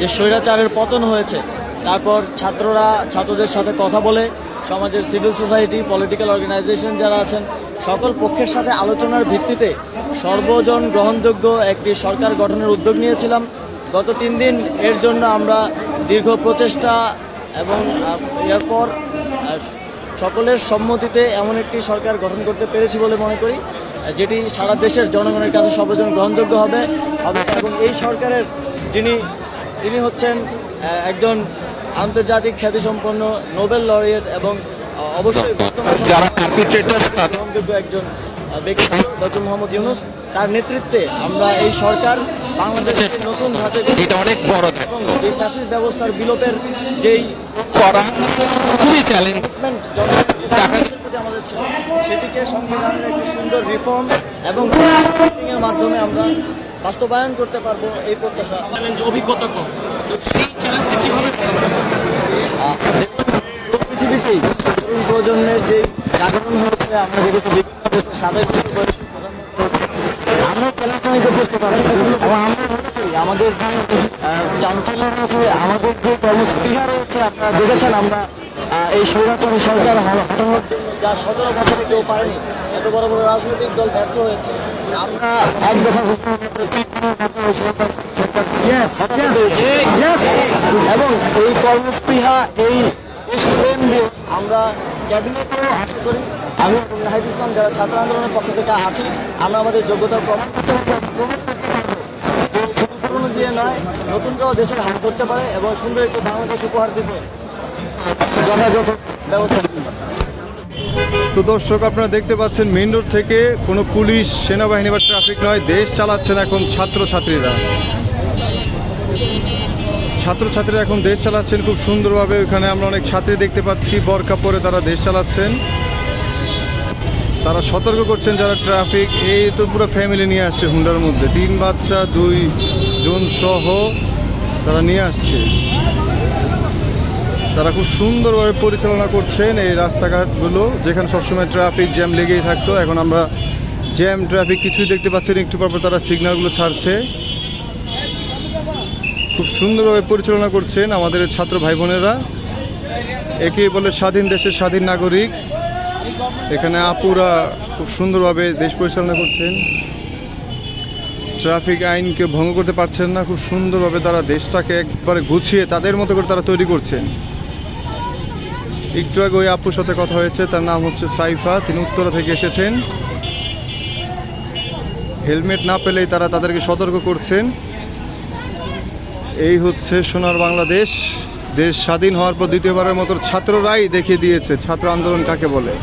যে স্বৈরাচারের পতন হয়েছে, তারপর ছাত্ররা, ছাত্রদের সাথে কথা বলে, সমাজের সিভিল সোসাইটি পলিটিক্যাল অর্গানাইজেশন যারা আছেন, সকল পক্ষের সাথে আলোচনার ভিত্তিতে সর্বজন গ্রহণযোগ্য একটি সরকার গঠনের উদ্যোগ নিয়েছিলাম। গত তিন দিন এর জন্য আমরা দীর্ঘ প্রচেষ্টা এবং এরপর সকলের সম্মতিতে এমন একটি সরকার গঠন করতে পেরেছি বলে মনে করি, যেটি সারা দেশের জনগণের কাছে সর্বজন গ্রহণযোগ্য হবে। এবং এই সরকারের যিনি তিনি হচ্ছেন একজন আন্তর্জাতিক খ্যাতিসম্পন্ন নোবেল লরিয়েট এবং অবশ্যই বর্তমান একজন ব্যক্তি ডক্টর মোহাম্মদ ইউনুস। তার নেতৃত্বে আমরা এই সরকার বাংলাদেশের নতুন ধাঁচে এটা অনেক বড় এবং যে ফ্যাসিস্ট ব্যবস্থার বিলোপের যেই করা খুবই চ্যালেঞ্জ আমাদের ছিল সেটিকে সংবিধানের একটি সুন্দর রিফর্ম এবং মাধ্যমে আমরা বাস্তবায়ন করতে পারব এই প্রত্যাশা। অভিজ্ঞতা কম। তো সেই চ্যালেঞ্জটা কীভাবে পৃথিবীতেই তরুণ প্রজন্মের যে জাগরণ হয়েছে আমরা দেখেছি বিভিন্ন দেশে সাবেক বয়সী আমরা চ্যালেঞ্জ নিতে বুঝতে পারছি এবং আমরা আমাদের যে চাঞ্চল্য রয়েছে আমাদের যে কর্মস্পৃহা রয়েছে আপনারা দেখেছেন আমরা এই স্বৈরাচারী সরকার হ- হটানোর জন্য যা সতেরো বছরে কেউ পারেনি এত বড় বড় রাজনৈতিক দল ব্যর্থ হয়েছে। আমরা এক দফা এবং এই কর্মস্পৃহা এই আমরা ক্যাবিনেটেও আশা করি। আমি নাহিদ ইসলাম যারা ছাত্র আন্দোলনের পক্ষ থেকে আছি আমরা আমাদের যোগ্যতা প্রমাণ পুরনো দিয়ে নয় নতুনরাও দেশের হাত করতে পারে এবং সুন্দর একটি বাংলাদেশ উপহার দিতে। যথাযথ ব্যবস্থা। তো দর্শক, আপনারা দেখতে পাচ্ছেন মেন রোড থেকে কোনো পুলিশ, সেনাবাহিনী বা ট্রাফিক নয়, দেশ চালাচ্ছেন এখন ছাত্রছাত্রীরা। ছাত্রছাত্রীরা এখন দেশ চালাচ্ছেন খুব সুন্দরভাবে। ওখানে আমরা অনেক ছাত্রী দেখতে পাচ্ছি, বরকা পরে তারা দেশ চালাচ্ছেন। তারা সতর্ক করছেন যারা ট্রাফিক, এই তো পুরো ফ্যামিলি নিয়ে আসছে হুন্ডার মধ্যে। তিন বাচ্চা, দুই জন সহ তারা নিয়ে আসছে। তারা খুব সুন্দরভাবে পরিচালনা করছেন এই রাস্তাঘাটগুলো, যেখানে সবসময় ট্রাফিক জ্যাম লেগেই থাকতো। এখন আমরা জ্যাম ট্রাফিক কিছুই দেখতে পাচ্ছেন একটু পর পর তারা সিগন্যালগুলো ছাড়ছে। খুব সুন্দরভাবে পরিচালনা করছেন আমাদের ছাত্র ভাই বোনেরা। একেই বলে স্বাধীন দেশের স্বাধীন নাগরিক। এখানে আপুরা খুব সুন্দরভাবে দেশ পরিচালনা করছেন। ট্রাফিক আইনকে ভঙ্গ করতে পারছেন না, খুব সুন্দরভাবে তারা দেশটাকে একবারে গুছিয়ে তাদের মতো করে তারা তৈরি করছেন। একটু আগে ওই আপুর সাথে কথা হয়েছে, তার নাম হচ্ছে সাইফা, তিনি উত্তরা থেকে এসেছেন। হেলমেট না পেলেই তারা তাদেরকে সতর্ক করছেন। এই হচ্ছে সোনার বাংলাদেশ। দেশ স্বাধীন হওয়ার পর দ্বিতীয়বারের মতো ছাত্ররাই দেখিয়ে দিয়েছে, ছাত্র আন্দোলন কাকে বলে?